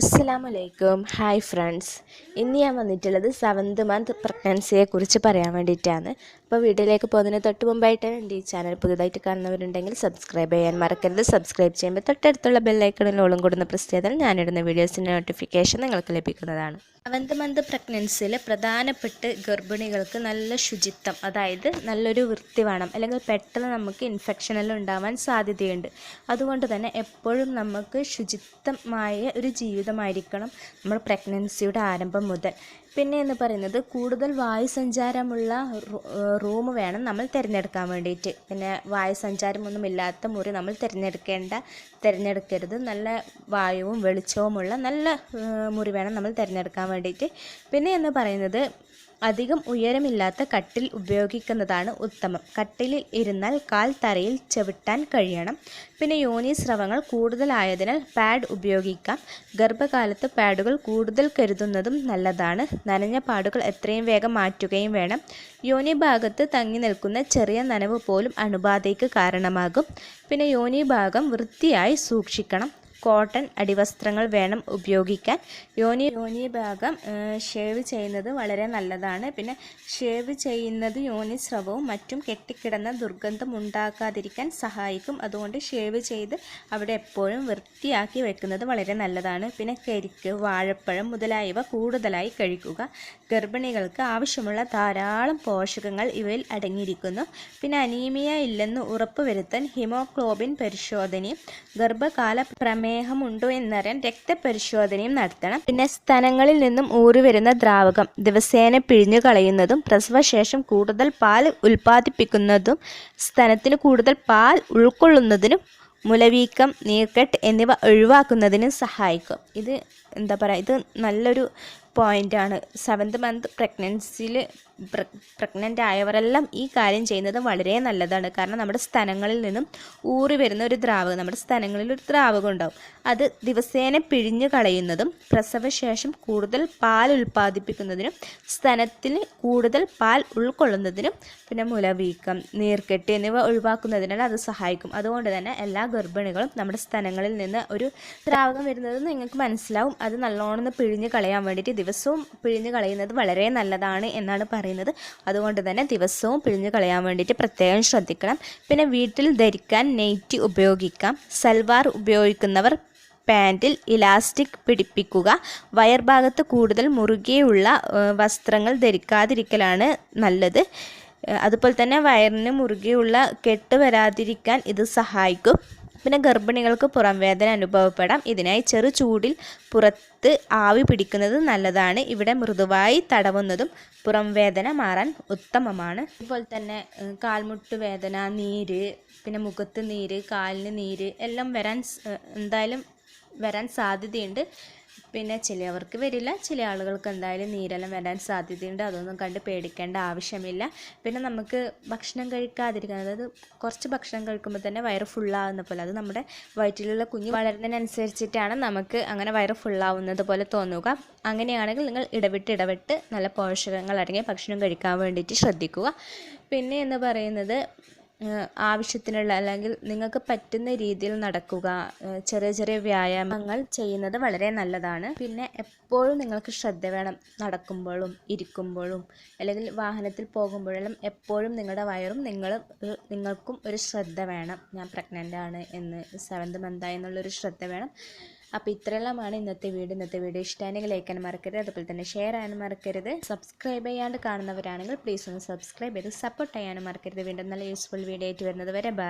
അസ്സലാമലൈക്കും. Hi friends ഇന്ന് ഞാൻ വന്നിട്ടുള്ളത് സെവൻത് മന്ത് പ്രഗ്നൻസിയെ കുറിച്ച് പറയാൻ വേണ്ടിയിട്ടാണ്. അപ്പോൾ വീട്ടിലേക്ക് പോകുന്നതിന് തൊട്ട് മുമ്പായിട്ട് എന്റെ ഈ ചാനൽ പുതുതായിട്ട് കാണുന്നവരുണ്ടെങ്കിൽ സബ്സ്ക്രൈബ് ചെയ്യാൻ മറക്കരുത്. സബ്സ്ക്രൈബ് ചെയ്യുമ്പോൾ തൊട്ടടുത്തുള്ള ബെല്ലൈക്കണിൽ ഓളും കൂടുന്ന പ്രസ് ഞാനിടുന്ന വീഡിയോസിന്റെ നോട്ടിഫിക്കേഷൻ നിങ്ങൾക്ക് ലഭിക്കുന്നതാണ്. സെവൻത് മന്ത് പ്രഗ്നൻസിയിൽ പ്രധാനപ്പെട്ട് ഗർഭിണികൾക്ക് നല്ല ശുചിത്വം അതായത് നല്ലൊരു വൃത്തി വേണം അല്ലെങ്കിൽ പെട്ടെന്ന് നമുക്ക് ഇൻഫെക്ഷനെല്ലാം ഉണ്ടാവാൻ സാധ്യതയുണ്ട്. അതുകൊണ്ട് തന്നെ എപ്പോഴും നമുക്ക് ശുചിത്വമായ ഒരു ജീവിതമായിരിക്കണം നമ്മൾ പ്രഗ്നൻസിയുടെ ആരംഭം മുതൽ. പിന്നെ എന്ന് പറയുന്നത് കൂടുതൽ വായു സഞ്ചാരമുള്ള റൂം വേണം നമ്മൾ തിരഞ്ഞെടുക്കാൻ വേണ്ടിയിട്ട്. പിന്നെ വായു സഞ്ചാരമൊന്നും ഇല്ലാത്ത മുറി നമ്മൾ തിരഞ്ഞെടുക്കേണ്ട തിരഞ്ഞെടുക്കരുത്. നല്ല വായുവും വെളിച്ചവുമുള്ള നല്ല മുറി വേണം നമ്മൾ തിരഞ്ഞെടുക്കാൻ വേണ്ടിയിട്ട്. പിന്നെ എന്ന് പറയുന്നത് അധികം ഉയരമില്ലാത്ത കട്ടിൽ ഉപയോഗിക്കുന്നതാണ് ഉത്തമം. കട്ടിലിൽ ഇരുന്നാൽ കാൽ തറയിൽ ചവിട്ടാൻ കഴിയണം. പിന്നെ യോനി സ്രവങ്ങൾ കൂടുതലായതിനാൽ പാഡ് ഉപയോഗിക്കാം. ഗർഭകാലത്ത് പാഡുകൾ കൂടുതൽ കരുതുന്നതും നല്ലതാണ്. നനഞ്ഞ പാടുകൾ എത്രയും വേഗം മാറ്റുകയും വേണം. യോനി ഭാഗത്ത് തങ്ങി നിൽക്കുന്ന ചെറിയ നനവ് പോലും അണുബാധയ്ക്ക് കാരണമാകും. പിന്നെ യോനി ഭാഗം വൃത്തിയായി സൂക്ഷിക്കണം. കോട്ടൺ അടിവസ്ത്രങ്ങൾ വേണം ഉപയോഗിക്കാൻ. യോനി യോനി ഭാഗം ഷേവ് ചെയ്യുന്നത് വളരെ നല്ലതാണ്. പിന്നെ ഷേവ് ചെയ്യുന്നത് യോനി സ്രവവും മറ്റും കെട്ടിക്കിടന്ന ദുർഗന്ധം ഉണ്ടാക്കാതിരിക്കാൻ സഹായിക്കും. അതുകൊണ്ട് ഷേവ് ചെയ്ത് അവിടെ എപ്പോഴും വൃത്തിയാക്കി വെക്കുന്നത് വളരെ നല്ലതാണ്. പിന്നെ കരിക്ക് വാഴപ്പഴം മുതലായവ കൂടുതലായി കഴിക്കുക. ഗർഭിണികൾക്ക് ആവശ്യമുള്ള ധാരാളം പോഷകങ്ങൾ ഇവയിൽ അടങ്ങിയിരിക്കുന്നു. പിന്നെ അനീമിയ ഇല്ലെന്ന് ഉറപ്പുവരുത്താൻ ഹിമോഗ്ലോബിൻ പരിശോധനയും ഗർഭകാല പ്രമേഹമുണ്ടോ എന്നറിയാൻ രക്തപരിശോധനയും നടത്തണം. പിന്നെ സ്ഥലങ്ങളിൽ നിന്നും ഊറി വരുന്ന ദ്രാവകം ദിവസേന പിഴിഞ്ഞു കളയുന്നതും പ്രസവശേഷം കൂടുതൽ പാൽ ഉൽപ്പാദിപ്പിക്കുന്നതും സ്തനത്തിന് കൂടുതൽ പാൽ ഉൾക്കൊള്ളുന്നതിനും മുലവീക്കം നീർക്കെട്ട് എന്നിവ ഒഴിവാക്കുന്നതിനും സഹായിക്കും. ഇത് എന്താ പറയുക ഇത് നല്ലൊരു പോയിന്റാണ് സെവൻത് മന്ത് പ്രഗ്നൻസിയിൽ പ്രഗ്നന്റ് ആയവരെല്ലാം ഈ കാര്യം ചെയ്യുന്നത് വളരെ നല്ലതാണ്. കാരണം നമ്മുടെ സ്ഥലങ്ങളിൽ നിന്നും ഊറി വരുന്ന ഒരു ദ്രാവകം നമ്മുടെ സ്ഥലങ്ങളിൽ ഒരു ദ്രാവകം ഉണ്ടാവും. അത് ദിവസേന പിഴിഞ്ഞു കളയുന്നതും പ്രസവശേഷം കൂടുതൽ പാൽ ഉൽപ്പാദിപ്പിക്കുന്നതിനും സ്തനത്തിന് കൂടുതൽ പാൽ ഉൾക്കൊള്ളുന്നതിനും പിന്നെ മുലവീക്കം നീർക്കെട്ട് എന്നിവ ഒഴിവാക്കുന്നതിനാൽ അത് സഹായിക്കും. അതുകൊണ്ട് തന്നെ എല്ലാ ഗർഭിണികളും നമ്മുടെ സ്ഥലങ്ങളിൽ നിന്ന് ഒരു ദ്രാവകം വരുന്നത് നിങ്ങൾക്ക് മനസ്സിലാവും. അത് നല്ലോണം പിഴിഞ്ഞ് കളയാൻ വേണ്ടിയിട്ട് ദിവസവും പിഴിഞ്ഞ് കളയുന്നത് വളരെ നല്ലതാണ് എന്നാണ് പറയുന്നത്. അതുകൊണ്ട് തന്നെ ദിവസവും പിഴിഞ്ഞ് കളയാൻ വേണ്ടിയിട്ട് പ്രത്യേകം ശ്രദ്ധിക്കണം. പിന്നെ വീട്ടിൽ ധരിക്കാൻ നെയ്റ്റ് ഉപയോഗിക്കാം. സൽവാർ ഉപയോഗിക്കുന്നവർ പാന്റിൽ ഇലാസ്റ്റിക് പിടിപ്പിക്കുക. വയർ ഭാഗത്ത് കൂടുതൽ മുറുകെയുള്ള വസ്ത്രങ്ങൾ ധരിക്കാതിരിക്കലാണ് നല്ലത്. അതുപോലെ തന്നെ വയറിന് മുറുകെയുള്ള കെട്ട് വരാതിരിക്കാൻ ഇത് സഹായിക്കും. പിന്നെ ഗർഭിണികൾക്ക് പുറം വേദന അനുഭവപ്പെടാം. ഇതിനായി ചെറു ചൂടിൽ പുറത്ത് ആവി പിടിക്കുന്നത് നല്ലതാണ്. ഇവിടെ മൃദുവായി തടവുന്നതും പുറം വേദന മാറാൻ ഉത്തമമാണ്. അതുപോലെ തന്നെ കാൽമുട്ട് വേദന നീര് പിന്നെ മുഖത്ത് നീര് കാലിന് നീര് എല്ലാം വരാൻ എന്തായാലും വരാൻ സാധ്യതയുണ്ട്. പിന്നെ ചിലവർക്ക് വരില്ല. ചില ആളുകൾക്ക് എന്തായാലും നീരെല്ലാം വരാൻ സാധ്യതയുണ്ട്. അതൊന്നും കണ്ട് പേടിക്കേണ്ട ആവശ്യമില്ല. പിന്നെ നമുക്ക് ഭക്ഷണം കഴിക്കാതിരിക്കാൻ അതായത് കുറച്ച് ഭക്ഷണം കഴിക്കുമ്പോൾ തന്നെ വയറ് ഫുള്ളാവുന്ന പോലെ അത് നമ്മുടെ വയറ്റിലുള്ള കുഞ്ഞ് വളരുന്നതിനനുസരിച്ചിട്ടാണ് നമുക്ക് അങ്ങനെ വയറ് ഫുള്ളാവുന്നത് പോലെ തോന്നുക. അങ്ങനെയാണെങ്കിൽ നിങ്ങൾ ഇടവിട്ട് ഇടവിട്ട് നല്ല പോഷകങ്ങൾ അടങ്ങിയ ഭക്ഷണം കഴിക്കാൻ വേണ്ടിയിട്ട് ശ്രദ്ധിക്കുക. പിന്നെ എന്ന് പറയുന്നത് ആവശ്യത്തിനുള്ള അല്ലെങ്കിൽ നിങ്ങൾക്ക് പറ്റുന്ന രീതിയിൽ നടക്കുക. ചെറിയ ചെറിയ വ്യായാമങ്ങൾ ചെയ്യുന്നത് വളരെ നല്ലതാണ്. പിന്നെ എപ്പോഴും നിങ്ങൾക്ക് ശ്രദ്ധ വേണം നടക്കുമ്പോഴും ഇരിക്കുമ്പോഴും അല്ലെങ്കിൽ വാഹനത്തിൽ പോകുമ്പോഴെല്ലാം എപ്പോഴും നിങ്ങളുടെ വയറും നിങ്ങൾ നിങ്ങൾക്കും ഒരു ശ്രദ്ധ വേണം. ഞാൻ പ്രഗ്നന്റ് ആണ് എന്ന് സെവൻത് മന്തായി എന്നുള്ളൊരു ശ്രദ്ധ വേണം. അപ്പോൾ ഇത്രയെല്ലാമാണ് ഇന്നത്തെ വീഡിയോ. ഇന്നത്തെ വീഡിയോ ഇഷ്ടമാണെങ്കിൽ ലൈക്കാൻ മറക്കരുത്. അതുപോലെ തന്നെ ഷെയർ ചെയ്യാനും മറക്കരുത്. സബ്സ്ക്രൈബ് ചെയ്യാണ്ട് കാണുന്നവരാണെങ്കിൽ പ്ലീസ് ഒന്ന് സബ്സ്ക്രൈബ് ചെയ്ത് സപ്പോർട്ട് ചെയ്യാനും മറക്കരുത്. വീണ്ടും നല്ല യൂസ്ഫുൾ വീഡിയോ ആയിട്ട് വരുന്നത് വരെ ബൈ